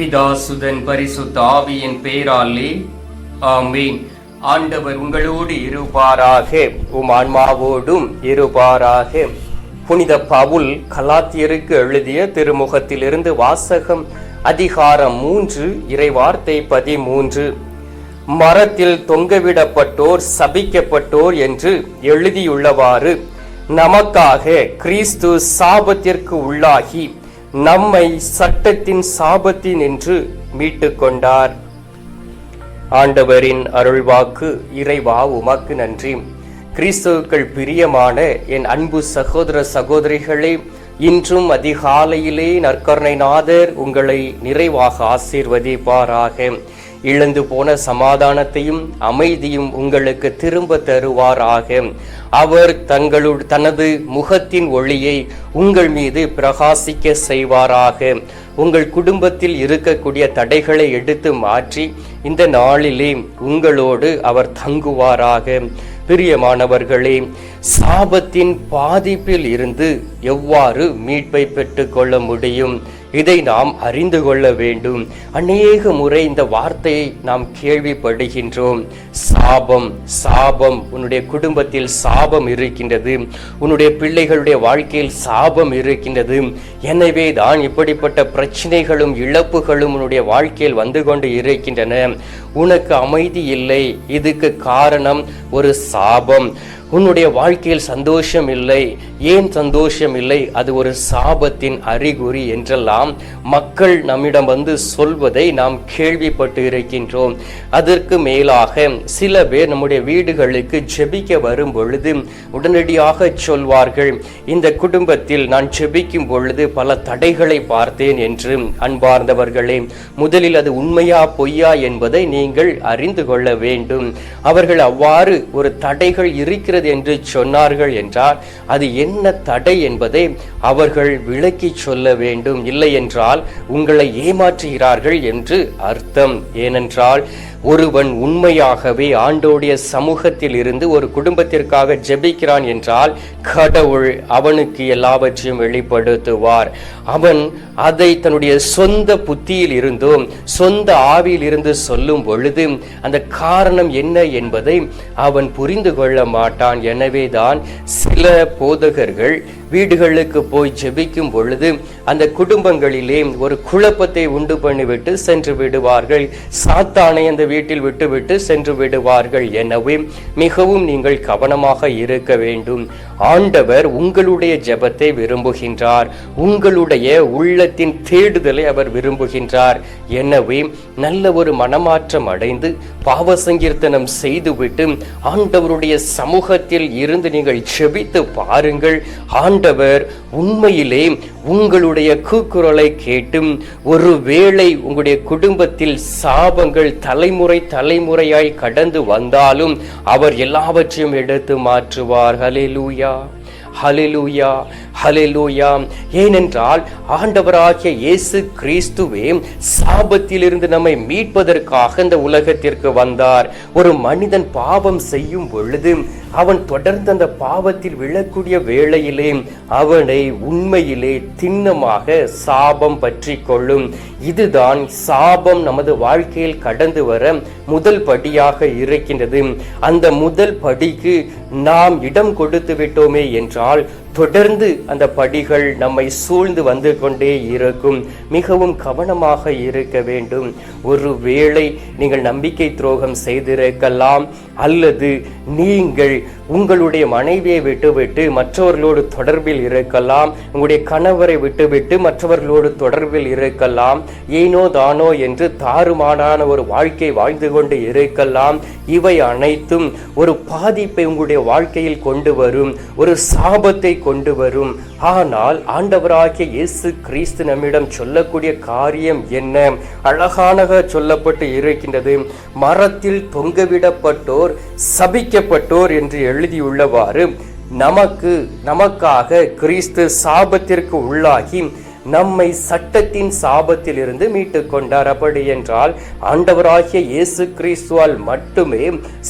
பிதாசுதன் பரிசுத்த ஆவியின் பெயராலே ஆமீன். ஆண்டவர் உங்களோடு இருப்பாராக உம் ஆன்மாவோடும் இருப்பாராக. புனித பவுல் கலாத்தியருக்கு எழுதிய திருமுகத்திலிருந்து வாசகம் அதிகாரம் மூன்று இறைவார்த்தை பதிமூன்று. மரத்தில் தொங்கவிடப்பட்டோர் சபிக்கப்பட்டோர் என்று எழுதியுள்ளவாறு நமக்காக கிறிஸ்து சாபத்திற்கு உள்ளாகி நம்மை சட்டத்தின் சாபத்தின் என்று மீட்டுக் கொண்டார் ஆண்டவரின் அருள்வாக்கு இறைவா உமக்கு நன்றி. கிறிஸ்துவுக்கள் பிரியமான என் அன்பு சகோதர சகோதரிகளே இன்றும் அதிகாலையிலே நற்கருணைநாதர் உங்களை நிறைவாக ஆசீர்வதிப்பாராக. இழந்து போன சமாதானத்தையும் அமைதியும் உங்களுக்கு திரும்ப தருவாராக. அவர் தங்களு தனது முகத்தின் ஒளியை உங்கள் மீது பிரகாசிக்க செய்வாராக. உங்கள் குடும்பத்தில் இருக்கக்கூடிய தடைகளை எடுத்து மாற்றி இந்த நாளிலே உங்களோடு அவர் தங்குவாராக. பிரியமானவர்களே சாபத்தின் பாதிப்பில் இருந்து எவ்வாறு மீட்பை பெற்றுக்கொள்ள முடியும்? இதை நாம் அறிந்து கொள்ள வேண்டும். அநேக முறை இந்த வார்த்தையை நாம் கேள்விப்படுகின்றோம். சாபம் சாபம். உன்னுடைய குடும்பத்தில் சாபம் இருக்கின்றது. உன்னுடைய பிள்ளைகளுடைய வாழ்க்கையில் சாபம் இருக்கின்றது. எனவே தான் இப்படிப்பட்ட பிரச்சனைகளும் இழப்புகளும் உன்னுடைய வாழ்க்கையில் வந்து கொண்டு இருக்கின்றன. உனக்கு அமைதி இல்லை. இதுக்கு காரணம் ஒரு சாபம். உன்னுடைய வாழ்க்கையில் சந்தோஷம் இல்லை ஏன் சந்தோஷம் இல்லை அது ஒரு சாபத்தின் அறிகுறி என்றெல்லாம் மக்கள் நம்மிடம் வந்து சொல்வதை நாம் கேள்விப்பட்டு இருக்கின்றோம். அதற்கு மேலாக சில பேர் நம்முடைய வீடுகளுக்கு ஜெபிக்க வரும் பொழுது உடனடியாக சொல்வார்கள் இந்த குடும்பத்தில் நான் ஜெபிக்கும் பொழுது பல தடைகளை பார்த்தேன் என்று அன்பார்ந்தவர்களே. முதலில் அது உண்மையா பொய்யா என்பதை நீங்கள் அறிந்து கொள்ள வேண்டும். அவர்கள் அவ்வாறு ஒரு தடைகள் இருக்கிறது என்று சொன்னார்கள் என்றால் அது என்ன தடை என்பதை அவர்கள் விளக்கி சொல்ல வேண்டும். இல்லை என்றால் உங்களை ஏமாற்றுகிறார்கள் என்று அர்த்தம். ஏனென்றால் ஒருவன் உண்மையாகவே ஆண்டோடைய சமூகத்தில் இருந்து ஒரு குடும்பத்திற்காக ஜெபிக்கிறான் என்றால் கடவுள் அவனுக்கு எல்லாவற்றையும் வெளிப்படுத்துவார். அவன் அதை தன்னுடைய சொந்த புத்தியில் இருந்தும் சொந்த ஆவியில் இருந்து சொல்லும் பொழுது அந்த காரணம் என்ன என்பதை அவன் புரிந்து கொள்ள மாட்டான். எனவேதான் சில போதகர்கள் வீடுகளுக்கு போய் ஜெபிக்கும் பொழுது அந்த குடும்பங்களிலே ஒரு குழப்பத்தை உண்டு பண்ணிவிட்டு சென்று விடுவார்கள். சாத்தானை அந்த வீட்டில் விட்டுவிட்டு சென்று விடுவார்கள். எனவே மிகவும் நீங்கள் கவனமாக இருக்க வேண்டும். ஆண்டவர் உங்களுடைய ஜெபத்தை விரும்புகின்றார். உங்களுடைய உள்ளத்தின் தேடுதலை அவர் விரும்புகின்றார். எனவே நல்ல ஒரு மனமாற்றம் அடைந்து பாவ சங்கீர்த்தனம் செய்துவிட்டு ஆண்டவருடைய சமூகத்தில் இருந்து நீங்கள் செபித்து பாருங்கள். ஆண்டவர் உண்மையிலே உங்களுடைய கூக்குரலை கேட்டும். ஒருவேளை உங்களுடைய குடும்பத்தில் சாபங்கள் தலைமுறை தலைமுறையாய் கடந்து வந்தாலும் அவர் எல்லாவற்றையும் எடுத்து மாற்றுவார். ஹalleluya ஹalleluya ஹalleluya ஏனென்றால் ஆண்டவராகிய இயேசு கிறிஸ்துவே சாபத்திலிருந்து நம்மை மீட்பதற்காக இந்த உலகத்திற்கு வந்தார். ஒரு மனிதன் பாவம் செய்யும் பொழுது அவன் தொடர்ந்து அந்த பாவத்தில் விழக்கூடிய வேளையிலே அவனை உண்மையிலே திண்ணமாக சாபம் பற்றி கொள்ளும். இதுதான் சாபம் நமது வாழ்க்கையில் கடந்து வர முதல் படியாக இருக்கின்றது. அந்த முதல் படிக்கு நாம் இடம் கொடுத்து விட்டோமே என்றால் தொடர்ந்து அந்த படிகள் நம்மை சூழ்ந்து வந்து கொண்டே இருக்கும். மிகவும் கவனமாக இருக்க வேண்டும். ஒருவேளை நீங்கள் நம்பிக்கை துரோகம் செய்திருக்கலாம். அல்லது நீங்கள் உங்களுடைய மனைவியை விட்டுவிட்டு மற்றவர்களோடு தொடர்பில் இருக்கலாம் உங்களுடைய கணவரை விட்டுவிட்டு மற்றவர்களோடு தொடர்பில் இருக்கலாம் ஏனோ தானோ என்று தாறுமாறான ஒரு வாழ்க்கை வாழ்ந்து கொண்டு இருக்கலாம். இவை அனைத்தும் ஒரு பாதிப்பை உங்களுடைய வாழ்க்கையில் கொண்டு வரும் ஒரு சாபத்தை கொண்டு வரும். ஆனால் ஆண்டவராகிய இயேசு கிறிஸ்து நம்மிடம் சொல்லக்கூடிய காரியம் என்ன? அழகானக சொல்லப்பட்டு இருக்கின்றது மரத்தில் தொங்கவிடப்பட்டோர் சபிக்கப்பட்டோர் என்று எழுதியுள்ளவாறு நமக்கு நமக்காக கிறிஸ்து சாபத்திற்கு உள்ளாகி நம்மை சட்டத்தின் சாபத்தில் இருந்து மீட்டு கொண்டார் அப்படி என்றால் ஆண்டவராகிய இயேசு கிறிஸ்துவால் மட்டுமே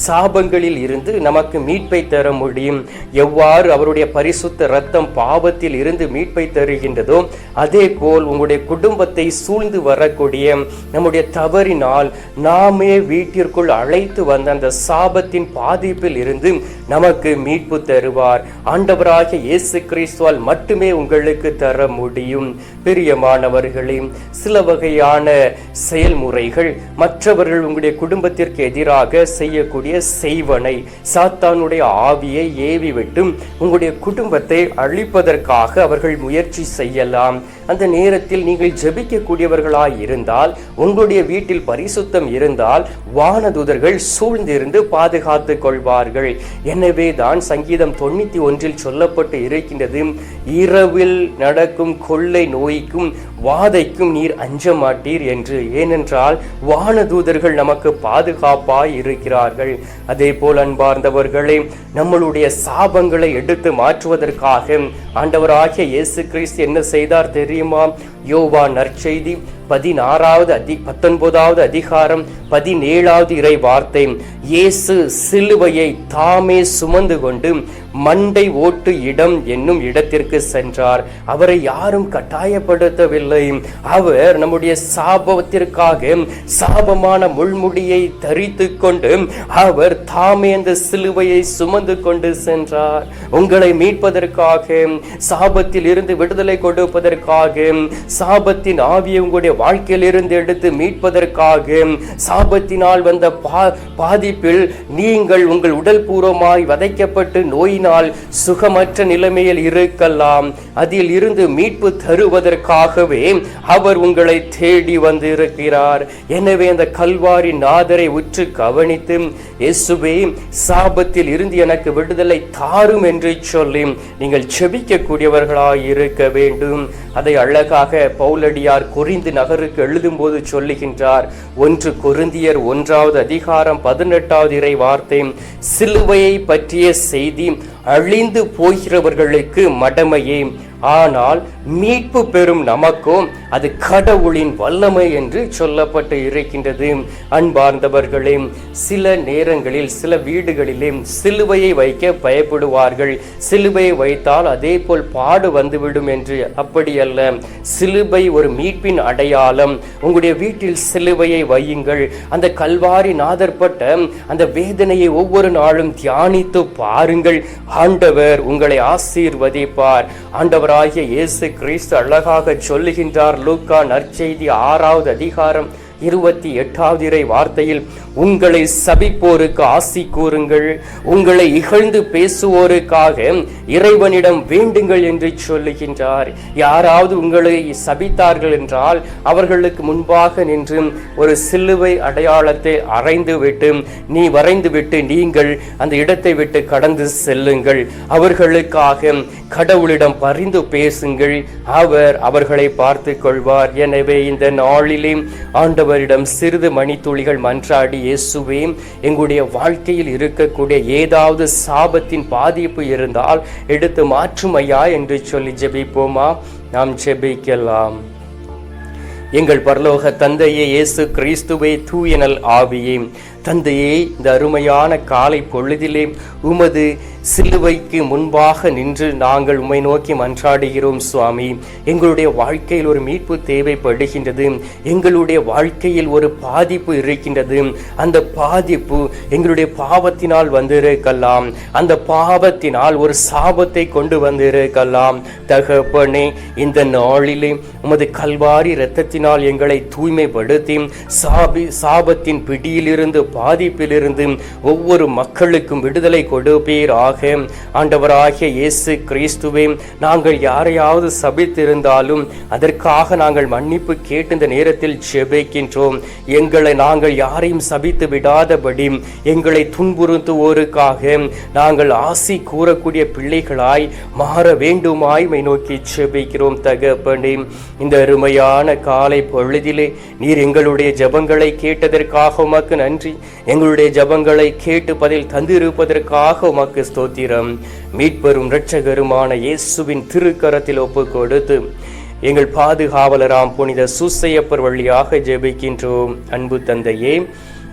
சாபங்களில் இருந்து நமக்கு மீட்பை தர முடியும். எவ்வாறு அவருடைய பரிசுத்த ரத்தம் பாவத்தில் இருந்து மீட்பை தருகின்றதோ அதே போல் உங்களுடைய குடும்பத்தை சூழ்ந்து வரக்கூடிய நம்முடைய தவறினால் நாமே வீட்டிற்குள் அழைத்து வந்த அந்த சாபத்தின் பாதிப்பில் இருந்து நமக்கு மீட்பு தருவார். ஆண்டவராகிய இயேசு கிறிஸ்துவால் மட்டுமே உங்களுக்கு தர முடியும். பிரியமானவர்களே சில வகையான செயல்முறைகள் மற்றவர்கள் உங்களுடைய குடும்பத்திற்கு எதிராக செய்யக்கூடிய செய்வனை சாத்தானுடைய ஆவியை ஏவிவிட்டும் உங்களுடைய குடும்பத்தை அழிப்பதற்காக அவர்கள் முயற்சி செய்யலாம். அந்த நேரத்தில் நீங்கள் ஜெபிக்கக்கூடியவர்களாய் இருந்தால் உங்களுடைய வீட்டில் பரிசுத்தம் இருந்தால் வானதுதர்கள் சூழ்ந்திருந்து பாதுகாத்து கொள்வார்கள். எனவே தான் சங்கீதம் தொண்ணூத்தி ஒன்றில் சொல்லப்பட்டு இருக்கின்றது இரவில் நடக்கும் கொள்ளை நோய்க்கும் வாதைக்கும் நீர் அஞ்ச மாட்டீர் என்று. ஏனென்றால் வானதூதர்கள் நமக்கு பாதுகாப்பாய் இருக்கிறார்கள். அதே போல் அன்பார்ந்தவர்களே நம்மளுடைய சாபங்களை எடுத்து மாற்றுவதற்காக ஆண்டவராகிய இயேசு கிறிஸ்து என்ன செய்தார் தெரியும்? யோவா நற்செய்தி பதினாறாவது அதி பத்தொன்பதாவது அதிகாரம் பதினேழாவது இறை வார்த்தை. இயேசு சிலுவையை தாமே சுமந்து கொண்டு மண்டை ஓட்டு இடம் என்னும் இடத்திற்கு சென்றார். அவரை யாரும் கட்டாயப்படுத்தவில்லை. அவர் நம்முடைய சாபத்திற்காக சாபமான முள்முடியை தரித்து கொண்டு அவர் தாமே அந்த சிலுவையை சுமந்து கொண்டு சென்றார். உங்களை மீட்பதற்காக சாபத்தில் இருந்து விடுதலை கொடுப்பதற்காக சாபத்தின் ஆவியை உங்களுடைய வாழ்க்கையில் இருந்து எடுத்து மீட்பதற்காக சாபத்தினால் வந்த பா பாதிப்பில் நீங்கள் உங்கள் உடல் பூர்வமாய் வதைக்கப்பட்டு நோய் நோயினால் சுகமற்ற நிலைமையில் இருக்கலாம். அதில் இருந்து மீட்பு தருவதற்காகவே அவர் உங்களை தேடி வந்து இருக்கிறார் எனவே அந்த கல்வாரி நாதரை உற்று கவனித்து இயேசுவே சாபத்தில் இருந்து எனக்கு விடுதலை தாரும் என்று சொல்லி நீங்கள் செபிக்கக்கூடியவர்களாய் இருக்க வேண்டும். அதை அழகாக பௌலடியார் குறிந்து நகருக்கு எழுதும்போது சொல்லுகின்றார். ஒன்று கொருந்தியர் ஒன்றாவது அதிகாரம் பதினெட்டாவது இறை வார்த்தை சிலுவையை பற்றிய செய்தி அழிந்து போகிறவர்களுக்கு மடமையே. ஆனால் மீட்பு பெறும் நமக்கும் அது கடவுளின் வல்லமை என்று சொல்லப்பட்டு இருக்கின்றது. அன்பார்ந்தவர்களே சில நேரங்களில் சில வீடுகளிலே சிலுவையை வைக்க பயப்படுவார்கள். சிலுவையை வைத்தால் அதே போல் பாடு வந்துவிடும் என்று அப்படி அல்ல சிலுவை ஒரு மீட்பின் அடையாளம். உங்களுடைய வீட்டில் சிலுவையை வையுங்கள். அந்த கல்வாரி நாதற்பட்ட அந்த வேதனையை ஒவ்வொரு நாளும் தியானித்து பாருங்கள். ஆண்டவர் உங்களை ஆசீர்வதிப்பார். ஆண்டவர் ஆண்டவராகிய இயேசு கிறிஸ்து அழகாக சொல்லுகின்றார். லூக்கா நற்செய்தி ஆறாவது அதிகாரம் இருபத்தி எட்டாவது இறை வார்த்தையில் உங்களை சபிப்போருக்கு ஆசி கூறுங்கள் உங்களை இகழ்ந்து பேசுவோருக்காக இறைவனிடம் வேண்டுங்கள் என்று சொல்லுகின்றார். யாராவது உங்களை சபித்தார்கள் என்றால் அவர்களுக்கு முன்பாக நின்று ஒரு சிலுவை அடையாளத்தை அறைந்து விட்டு நீ வரைந்து விட்டு நீங்கள் அந்த இடத்தை விட்டு கடந்து செல்லுங்கள். அவர்களுக்காக கடவுளிடம் பரிந்து பேசுங்கள். அவர் அவர்களை பார்த்து கொள்வார். எனவே இந்த நாளிலே ஆண்டவரிடம் சிறிது மணித்துளிகள் மன்றாடி இயேசுவே எங்களுடைய வாழ்க்கையில் இருக்கக்கூடிய ஏதாவது சாபத்தின் பாதிப்பு இருந்தால் எடுத்து மாற்றும் ஐயா என்று சொல்லி ஜெபிப்போமா? நாம் ஜெபிக்கலாம். எங்கள் பரலோக தந்தையே இயேசு கிறிஸ்துவே தூயனல் ஆவியே. தந்தையே இந்த அருமையான காலை பொழுதிலே உமது சிலுவைக்கு முன்பாக நின்று நாங்கள் உம்மை நோக்கி மன்றாடுகிறோம் சுவாமி. எங்களுடைய வாழ்க்கையில் ஒரு மீட்பு தேவைப்படுகின்றது. எங்களுடைய வாழ்க்கையில் ஒரு பாதிப்பு இருக்கின்றது. அந்த பாதிப்பு எங்களுடைய பாவத்தினால் வந்திருக்கலாம். அந்த பாவத்தினால் ஒரு சாபத்தை கொண்டு வந்திருக்கலாம். தகப்பனே இந்த நாளிலே உமது கல்வாரி இரத்தத்தினால் எங்களை தூய்மைப்படுத்தி சாபி சாபத்தின் பிடியிலிருந்து பாதிப்பிலிருந்து ஒவ்வொரு மக்களுக்கும் விடுதலை கொடுப்பீராக. ஆண்டவராகிய இயேசு கிறிஸ்துவே நாங்கள் யாரையாவது சபித்திருந்தாலும் அதற்காக நாங்கள் மன்னிப்பு கேட்டு இந்த நேரத்தில் ஜெபிக்கின்றோம். எங்களை நாங்கள் யாரையும் சபித்து விடாதபடி எங்களை துன்புறுத்துவோருக்காக நாங்கள் ஆசி கூறக்கூடிய பிள்ளைகளாய் மாற வேண்டுமாய் மை நோக்கி ஜெபிக்கிறோம் தகப்பனே. இந்த அருமையான காலை பொழுதிலே நீர் எங்களுடைய ஜெபங்களை கேட்டதற்காக உமக்கு நன்றி. எங்களுடைய ஜெபங்களை கேட்டு பதில் தந்திருப்பதற்காக உமக்கு ஸ்தோத்திரம். மீட்பெரும் இரட்சகருமான இயேசுவின் திருக்கரத்தில் ஒப்பு கொடுத்து எங்கள் பாதுகாவலராம் புனித சூசையப்பர் வழியாக ஜெபிக்கின்றோம். அன்பு தந்தையே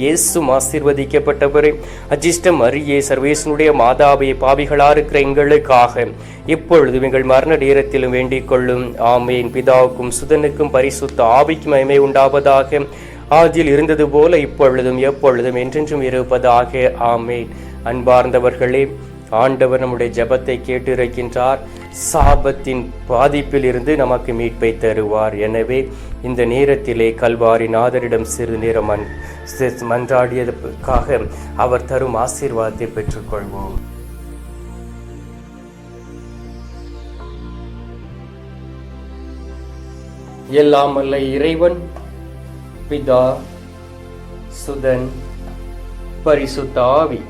இயேசும் ஆசீர்வதிக்கப்பட்டவரே. அஜிஷ்டம் அரியே சர்வேசனுடைய மாதாவை பாவிகளா இருக்கிற எங்களுக்காக. இப்பொழுதும் எங்கள் மரண நேரத்திலும் வேண்டிக் கொள்ளும். ஆமேன். பிதாவுக்கும் சுதனுக்கும் பரிசுத்த ஆவிக்கும் மகிமை உண்டாவதாக. ஆதியில் இருந்தது போல இப்பொழுதும் எப்பொழுதும் என்றென்றும் இருப்பதாக. ஆமேன். அன்பார்ந்தவர்களே ஆண்டவர் நம்முடைய ஜெபத்தை கேட்டிருக்கின்றார். சாபத்தின் பாதிப்பில் இருந்து நமக்கு மீட்பை தருவார். எனவே இந்த நேரத்திலே கல்வாரி நாதரிடம் சிறு நேரம் மன்றாடியதற்காக அவர் தரும் ஆசீர்வாதத்தை பெற்றுக்கொள்வோம். எல்லாம் அல்ல இறைவன் பிதா சுதன் பரிசுத்தாவி ஆவி.